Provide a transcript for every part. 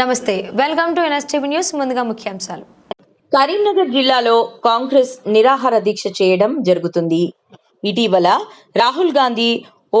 నమస్తే. Welcome to NSTV news ముందుగా ముఖ్యాంశాలు. కరీంనగర్ జిల్లాలో కాంగ్రెస్ నిరాహార దీక్ష చేయడం జరుగుతుంది. ఇటీవల రాహుల్ గాంధీ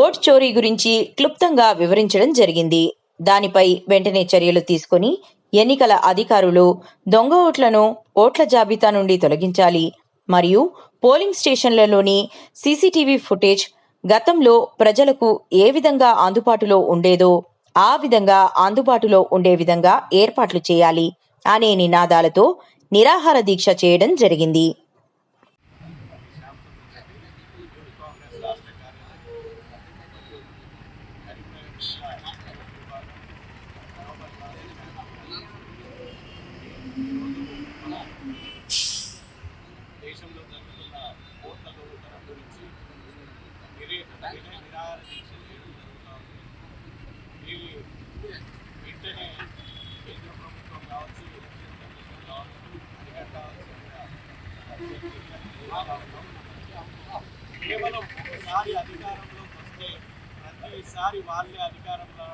ఓట్ చోరీ గురించి క్లుప్తంగా వివరించడం జరిగింది. దానిపై వెంటనే చర్యలు తీసుకొని ఎన్నికల అధికారులు దొంగ ఓట్లను ఓట్ల జాబితా నుండి తొలగించాలి. మరియు పోలింగ్ స్టేషన్లలోని సీసీటీవీ ఫుటేజ్ గతంలో ప్రజలకు ఏ విధంగా అందుబాటులో ఉండేదో ఆ విధంగా అందుబాటులో ఉండే విధంగా ఏర్పాట్లు చేయాలి అనే నినాదాలతో నిరాహార దీక్ష చేయడం జరిగింది దేశంలో జరుగుతున్న ఓట్ల దొంగతనం గురించి నిరే నిరే నిరాహార దీక్ష చేయడం జరుగుతూ ఉంది దీన్ని వెంటనే కేంద్ర ప్రభుత్వం కావచ్చు ఎలక్షన్ కమిషన్ కావచ్చు అధికారులు కావచ్చు కేవలం ఒకసారి అంటే ప్రతిసారి వాళ్ళే అధికారంలో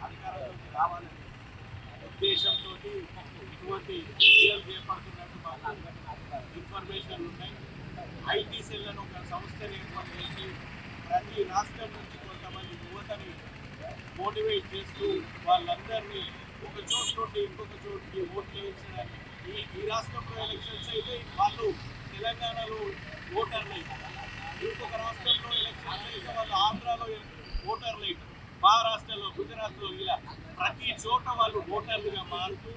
అధికారంలోకి రావాలని ఉద్దేశంతో ఇటువంటి చర్యలు చేపడుతున్నట్టు మాకు ఇన్ఫర్మేషన్ ఉన్నాయి. ఐటీ సెల్ అని ఒక సంస్థను ఏర్పాటు చేసి ప్రతి రాష్ట్రం నుంచి కొంతమంది యువతని మోటివేట్ చేస్తూ వాళ్ళందరినీ ఒక చోటు నుండి ఇంకొక చోటుకి ఓట్లు వేయించడానికి ఈ ఈ రాష్ట్రంలో ఎలక్షన్స్ అయితే వాళ్ళు తెలంగాణలో ఓటర్లు. ఇంకొక రాష్ట్రంలో ఎలక్షన్స్ అయితే వాళ్ళు ఆంధ్రాలో ఓటర్లు లైట్ మహారాష్ట్రలో గుజరాత్లో ఇలా ప్రతి చోట వాళ్ళు ఓటర్లుగా మారుతూ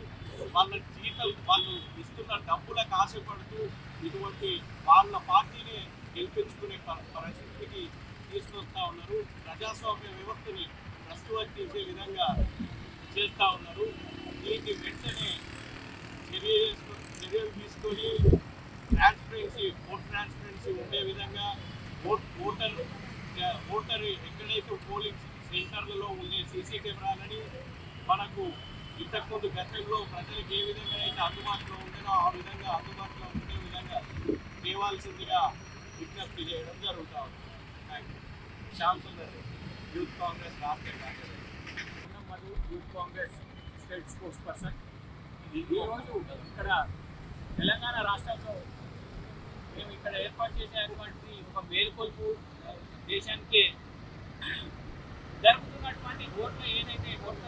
వాళ్ళ జీతాలు వాళ్ళు ఇస్తున్న డబ్బులకు ఆశపడుతూ ఇటువంటి వాళ్ళ పార్టీని గెలిపించుకునే పరిస్థితికి తీసుకొస్తా ఉన్నారు. ప్రజాస్వామ్య వ్యవస్థని ప్రస్తుతం చేసే విధంగా చేస్తూ ఉన్నారు. దీనికి వెంటనే చర్య చర్యలు తీసుకొని ట్రాన్స్పరెన్సీ ఓట్ ట్రాన్స్పరెన్సీ ఉండే విధంగా ఓట్ ఓటర్ ఓటర్ ఎక్కడైతే పోలింగ్ సెంటర్లలో ఉండే సీసీ కెమెరాలని మనకు ఇంతకుముందు గతంలో ప్రజలకు ఏ విధంగా అయితే అందుబాటులో ఉండేనో ఆ విధంగా అందుబాటులో ఉండే విధంగా చేయవలసిందిగా విజ్ఞప్తి చేయడం జరుగుతూ ఉంది. శ్యామ్ సుందర్ యూత్ కాంగ్రెస్ రాష్ట్ర మరియు youth Congress state sports person. ఈరోజు ఇక్కడ తెలంగాణ రాష్ట్రంలో మేము ఇక్కడ ఏర్పాటు చేసేటువంటి ఒక మేల్కొల్పు దేశానికి జరుగుతున్నటువంటి ఓట్ల ఏదైతే ఓట్ల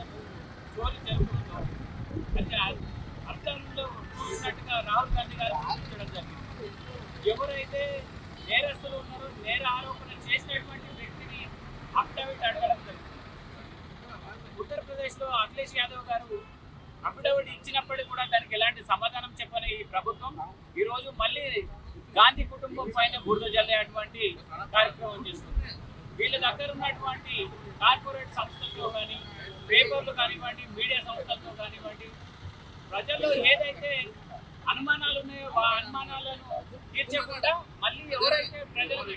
చోరీ జరుగుతుందో అది అర్థంలో చూసినట్టుగా రాహుల్ గాంధీ గారు గుర్తించడం జరిగింది. ఎవరైతే నేరస్తులు ఉన్నారో నేర ఆరోపణ చేసినటువంటి వ్యక్తిని అఫిడవిట్ అడగడం జరిగింది. ఉత్తరప్రదేశ్లో అఖిలేష్ యాదవ్ గారు అఫిడవిట్ ఇచ్చినప్పటికీ కూడా దానికి ఎలాంటి సమాధానం చెప్పని ఈ ప్రభుత్వం ఈరోజు మళ్ళీ గాంధీ కుటుంబం పైన బురద జల్లేటువంటి కార్యక్రమం చేస్తుంది. వీళ్ళ దగ్గర ఉన్నటువంటి కార్పొరేట్ సంస్థలతో కానీ పేపర్లు కానివ్వండి మీడియా సంస్థలతో కానివ్వండి ప్రజల్లో ఏదైతే అనుమానాలు ఉన్నాయో ఆ అనుమానాలను తీర్చకుండా మళ్ళీ ఎవరైతే ప్రజలకు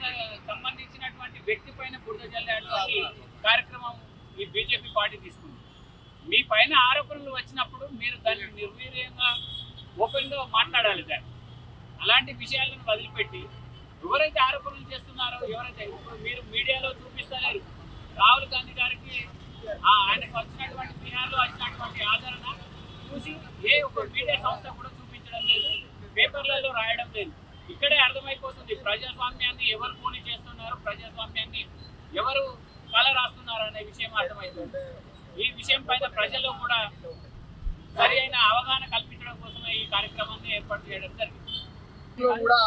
సంబంధించినటువంటి వ్యక్తి పైన బురద జల్లేటువంటి కార్యక్రమం ఈ బీజేపీ పార్టీ తీసుకుంది. మీ పైన ఆరోపణలు వచ్చినప్పుడు మీరు దాన్ని నిర్వీర్యంగా ఓపెన్గా మాట్లాడాలి దాన్ని. అలాంటి విషయాలను వదిలిపెట్టి ఎవరైతే ఆరోపణలు చేస్తున్నారో ఎవరైతే ఇప్పుడు మీరు మీడియాలో చూపిస్తలేరు రాహుల్ గాంధీ గారికి ఆ ఆయనకు వచ్చినటువంటి బీహార్లో వచ్చినటువంటి ఆదరణ చూసి ఏ ఒక మీడియా సంస్థ కూడా చూపించడం లేదు పేపర్లలో రాయడం లేదు. ఇక్కడే అర్థమైపోతుంది ప్రజాస్వామ్యాన్ని ఎవరు పోలి చేస్తున్నారు ప్రజాస్వామ్యాన్ని ఎవరు కల రాస్తున్నారు అనే విషయం అర్థమవుతుంది ఈ విషయం పైన ప్రజల్లో కూడా సరి అయిన అవగాహన కల్పించడం కోసమే ఈ కార్యక్రమాన్ని ఏర్పాటు చేయడం జరిగింది. కూడా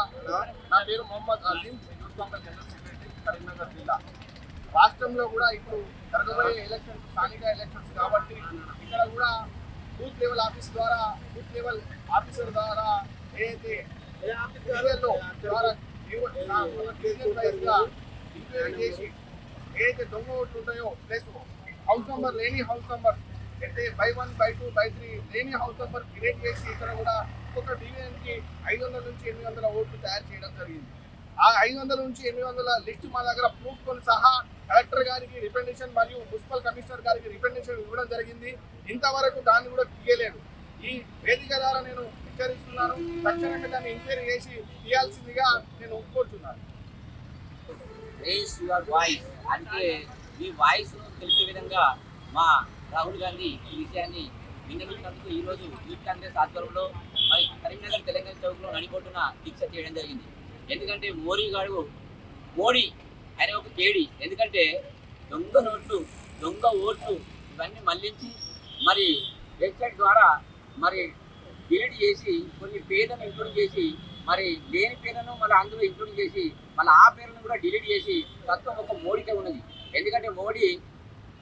నా పేరు Mohammed Azeem youth Congress general secretary Karimnagar జిల్లా. రాష్ట్రంలో కూడా ఇప్పుడు జరగబోయే ఎలక్షన్స్ స్థానిక ఎలక్షన్స్ కాబట్టి ఇక్కడ కూడా బూత్ లెవెల్ ఆఫీస్ ద్వారా బూత్ లెవెల్ ఆఫీసర్ ద్వారా ఏదైతే ఎంక్వైరీ చేసి ఏదైతే దొంగ ఓట్లు ఉంటాయో ప్లస్ హౌస్ నెంబర్ లేని హౌస్ నెంబర్ అయితే by one by two by three లేని హౌస్ నెంబర్ క్రియేట్ చేసి ఇక్కడ కూడా ఒక్కొక్క డివిజన్కి ఐదు వందల నుంచి ఎనిమిది వందల ఓట్లు తయారు చేయడం జరిగింది. ఆ ఐదు వందల నుంచి ఎనిమిది వందల లిస్ట్ మా దగ్గర ప్రూఫ్ సహా కలెక్టర్ గారికి రిప్రజెంటేషన్ మరియు మున్సిపల్ కమిషనర్ గారికి రిప్రజెంటేషన్ ఇవ్వడం జరిగింది. ఇంతవరకు దాన్ని కూడా తీయలేదు. ఈ వేదిక ద్వారా నేను హెచ్చరిస్తున్నాను. తక్షణమే దాన్ని ఎంక్వైరీ చేసి తీయాల్సిందిగా నేను ఒప్పుకుంటున్నాను వాయిస్. అంటే మీ వాయిస్ తెలిసే విధంగా మా రాహుల్ గాంధీ ఈ విషయాన్ని విన్నవించినందుకు ఈ రోజు యూత్ కాంగ్రెస్ ఆధ్వర్యంలో మరి కరీంనగర్ తెలంగాణ చౌక్లో నడిపోతున్న దీక్ష చేయడం జరిగింది. ఎందుకంటే మోరీ గారు మోడీ అనే ఒక కేడి ఎందుకంటే దొంగ నోట్లు దొంగ ఓట్లు ఇవన్నీ మళ్ళించి మరి వెబ్సైట్ ద్వారా మరి డిలీట్ చేసి కొన్ని పేర్లను ఇంక్లూడ్ చేసి మరి లేని పేర్లను మళ్ళీ అందులో ఇంక్లూడ్ చేసి మళ్ళీ ఆ పేర్లను కూడా డిలీట్ చేసి తత్వం ఒక మోడీకే ఉన్నది. ఎందుకంటే మోడీ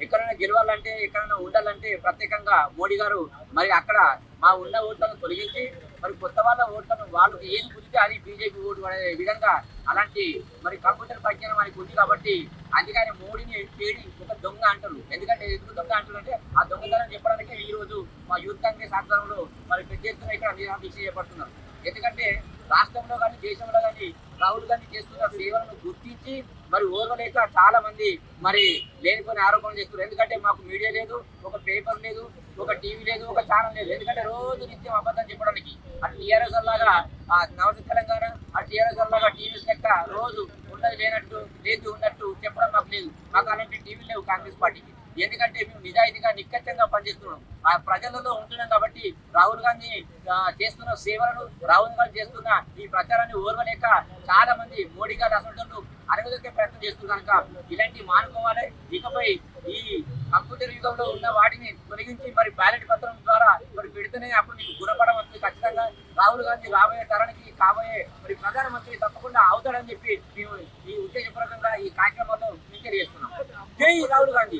ఎక్కడైనా గెలవాలంటే ఎక్కడైనా ఉండాలంటే ప్రత్యేకంగా మోడీ గారు మరి అక్కడ మా ఉన్న ఓట్లను తొలగించి మరి కొత్త వాళ్ళ ఓట్లను వాళ్ళు ఏది కుదిరితే అది బీజేపీ ఓటు పడే విధంగా అలాంటి మరి కంప్యూటర్ పరిజ్ఞానం ఆయనకు ఉంది కాబట్టి అందుకని మోడీని పేడి ఒక దొంగ అంటారు. ఎందుకంటే ఎందుకు దొంగ అంటారు అంటే ఆ దొంగతనం చెప్పడానికి ఈ రోజు మా యూత్ కాంగ్రెస్ ఆధ్వర్యంలో మరి పెద్ద ఎత్తున ఇక్కడ నిరాదీక్ష చేపడుతున్నారు ఎందుకంటే రాష్ట్రంలో కానీ దేశంలో కానీ రాహుల్ గాంధీ చేస్తున్న సేవలను గుర్తించి మరి ఓర్వలేక చాలా మంది మరి లేనిపోయిన ఆరోపణలు చేస్తున్నారు. ఎందుకంటే మాకు మీడియా లేదు ఒక పేపర్ లేదు ఒక టీవీ లేదు ఒక ఛానల్ లేదు. ఎందుకంటే రోజు నిత్యం అబద్ధం చెప్పడానికి అటు టీఆర్ఎస్ లాగా ఆ నవత తెలంగాణ ఆ టీఆర్ఎస్ లాగా టీవీస్ లెక్క రోజు ఉన్నది లేనట్టు లేదు ఉన్నట్టు చెప్పడం మాకు లేదు. మాకు అలాంటి టీవీలు లేవు కాంగ్రెస్ పార్టీకి. ఎందుకంటే మేము నిజాయితీగా నిక్కచ్చంగా పనిచేస్తున్నాం. ఆ ప్రజలలో ఉంటున్నాం కాబట్టి రాహుల్ గాంధీ చేస్తున్న సేవలను రాహుల్ గాంధీ చేస్తున్న ఈ ప్రచారాన్ని ఓర్వలేక చాలా మంది మోడీ గారు అసలు అరగదొక్కే ప్రయత్నం చేస్తున్నారు కనుక ఇలాంటి మానుకోవాలి. ఇకపై ఈ కంప్యూటర్ యుగంలో ఉన్న వాటిని తొలగించి మరి బ్యాలెట్ పత్రం ద్వారా మరి పెడితేనే అప్పుడు మీకు గుణపడం ఖచ్చితంగా. రాహుల్ గాంధీ రాబోయే తరానికి కాబోయే మరి ప్రధానమంత్రి తప్పకుండా అవుతాడని చెప్పి మేము ఈ ఉద్దేశపూర్వకంగా ఈ కార్యక్రమంలో మేము తెలియజేస్తున్నాం జై రాహుల్ గాంధీ!